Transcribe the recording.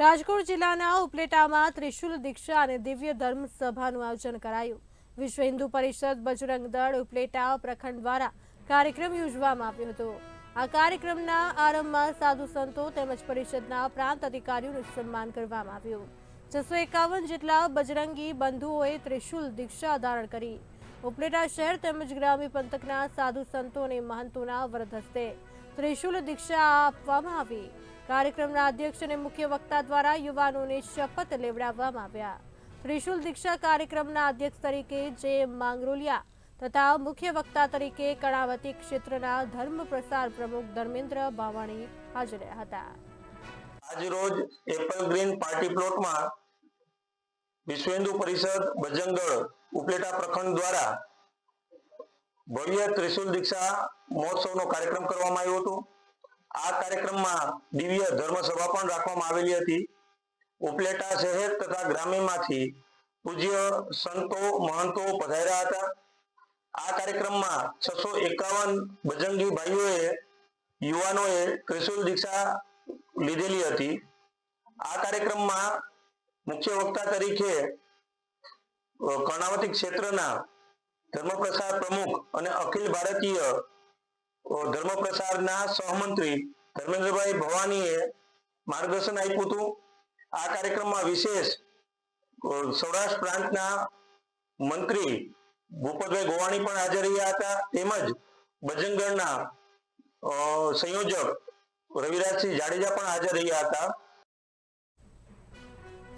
રાજકોટ જિલ્લાના ઉપલેટામાં ત્રિશુલ દીક્ષા અને દિવ્ય ધર્મ સભાનું આયોજન કરાયું. વિશ્વ હિન્દુ પરિષદ બજરંગ દળ ઉપલેટા પ્રખંડ દ્વારા કાર્યક્રમ યોજવામાં આવ્યો હતો. આ કાર્યક્રમના આરંભમાં સાધુ સંતો તેમજ પરિષદના પ્રાંત અધિકારીઓનું સન્માન કરવામાં આવ્યું. છસો એકાવન જેટલા બજરંગી બંધુઓએ ત્રિશુલ દીક્ષા ધારણ કરી. ઉપલેટા શહેર તેમજ ગ્રામ્ય પંથકના સાધુ સંતો અને મહંતોના વરદ હસ્તે ત્રિશુલ દીક્ષા આપવામાં આવી. કાર્યક્રમના અધ્યક્ષ અને મુખ્ય વક્તા દ્વારા યુવાનોને શપથ લેવડાવવામાં આવ્યા. ત્રિશુલ દીક્ષા કાર્યક્રમના અધ્યક્ષ તરીકે જે માંગરોલિયા તથા મુખ્ય વક્તા તરીકે કણાવતી ક્ષેત્રના ધર્મ પ્રસાર પ્રમુખ ધર્મેન્દ્ર બાવાણી હાજર રહ્યા હતા. આજરોજ એપલ ગ્રીન પાર્ટી પ્લોટમાં વિશ્વ હિન્દુ પરિષદ બજંગળ ઉપલેટા પ્રખંડ દ્વારા ભવ્ય ત્રિશુલ દીક્ષા મહોત્સવનો કાર્યક્રમ કરવામાં આવ્યો હતો. આ કાર્યક્રમમાં દિવ્ય ધર્મસભા પણ રાખવામાં આવેલી હતી. ઉપલેટા શહેર તથા ગ્રામ્યમાંથી પૂજ્ય સંતો, મહંતો પધાર્યા હતા. આ કાર્યક્રમમાં છસો એકાવન બજરંગી ભાઈઓએ યુવાનોએ ત્રિશુલ દીક્ષા લીધેલી હતી. આ કાર્યક્રમમાં મુખ્ય વક્તા તરીકે કર્ણાવતી ક્ષેત્રના ધર્મ પ્રસાર પ્રમુખ અને અખિલ ભારતીય ધર્મપ્રસારના ધર્મ પ્રસારના સહમંત્રી ધર્મેન્દ્રભાઈ ભવાનીએ માર્ગદર્શન આપ્યું હતું. આ કાર્યક્રમમાં વિશેષ સૌરાષ્ટ્ર પ્રાંતના મંત્રી ભૂપતભાઈ ગોવાણી પણ હાજર રહ્યા હતા. તેમજ બજરંગગઢના સંયોજક રવિરાજસિંહ જાડેજા પણ હાજર રહ્યા હતા.